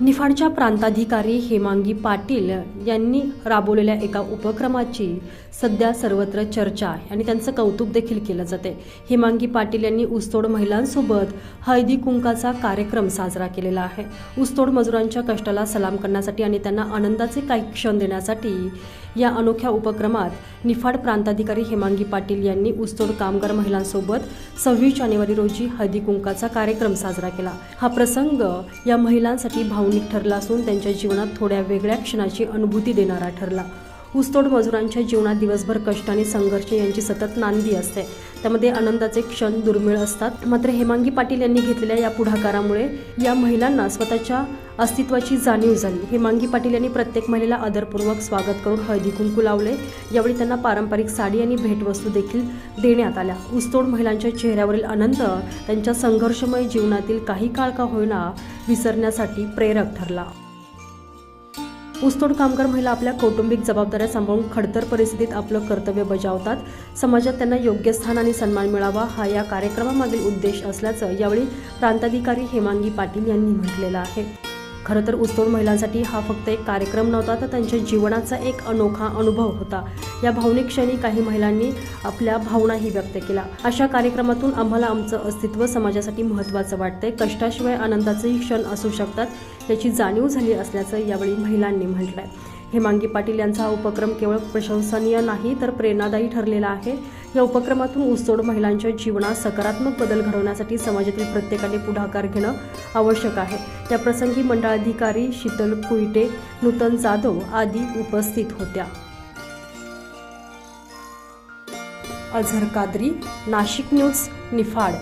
निफाडच्या प्रांताधिकारी हेमांगी पाटील यांनी राबवलेल्या एका उपक्रमाची सध्या सर्वत्र चर्चा आहे आणि त्यांचं कौतुक देखील केलं जाते. हेमांगी पाटील यांनी ऊसतोड महिलांसोबत हळदी कुंकाचा कार्यक्रम साजरा केलेला आहे. ऊसतोड मजुरांच्या कष्टाला सलाम करण्यासाठी आणि त्यांना आनंदाचे काही क्षण देण्यासाठी या अनोख्या उपक्रमात निफाड प्रांताधिकारी हेमांगी पाटील यांनी ऊसतोड कामगार महिलांसोबत सव्वीस जानेवारी रोजी हळदी कुंकाचा कार्यक्रम साजरा केला. हा प्रसंग या महिलांसाठी भाव भावनिक ठरला असून त्यांच्या जीवनात थोड्या वेगळ्या क्षणाची अनुभूती देणारा ठरला. ऊसतोड मजुरांच्या जीवनात दिवसभर कष्ट आणि संघर्ष यांची सतत नांदी असते. त्यामध्ये आनंदाचे क्षण दुर्मिळ असतात. मात्र हेमांगी पाटील यांनी घेतलेल्या या पुढाकारामुळे या महिलांना स्वतःच्या अस्तित्वाची जाणीव झाली. हेमांगी पाटील यांनी प्रत्येक महिलेला आदरपूर्वक स्वागत करून हळदी कुंकू लावले. यावेळी त्यांना पारंपरिक साडी आणि भेटवस्तू देखील देण्यात आल्या. ऊसतोड महिलांच्या चेहऱ्यावरील आनंद त्यांच्या संघर्षमय जीवनातील काही काळ का होईना विसरण्यासाठी प्रेरक ठरला. ऊसतोड कामगार महिला आपल्या कौटुंबिक जबाबदाऱ्या सांभाळून खडतर परिस्थितीत आपलं कर्तव्य बजावतात. समाजात त्यांना योग्य स्थान आणि सन्मान मिळावा हा या कार्यक्रमामागील उद्देश असल्याचं यावेळी प्रांताधिकारी हेमांगी पाटील यांनी म्हटलेलं आहे. खरं तर ऊसतोड महिलांसाठी हा फक्त एक कार्यक्रम नव्हता तर त्यांच्या जीवनाचा एक अनोखा अनुभव होता. या भावनिक क्षणी काही महिलांनी आपल्या भावनाही व्यक्त केल्या. अशा कार्यक्रमातून आम्हाला आमचं अस्तित्व समाजासाठी महत्त्वाचं वाटतंय. कष्टाशिवाय आनंदाचेही क्षण असू शकतात याची जाणीव झाली असल्याचं यावेळी महिलांनी म्हटलंय. हेमांगी पाटील यांचा हा उपक्रम केवळ प्रशंसनीय नाही तर प्रेरणादायी ठरलेला आहे. या उपक्रमातून ऊसतोड महिलांच्या जीवनात सकारात्मक बदल घडवण्यासाठी समाजातील प्रत्येकाने पुढाकार घेणं आवश्यक आहे. या प्रसंगी मंडळाधिकारी शीतल कुईटे नूतन जाधव आदी उपस्थित होत्या. अझहर कादरी नाशिक न्यूज निफाड.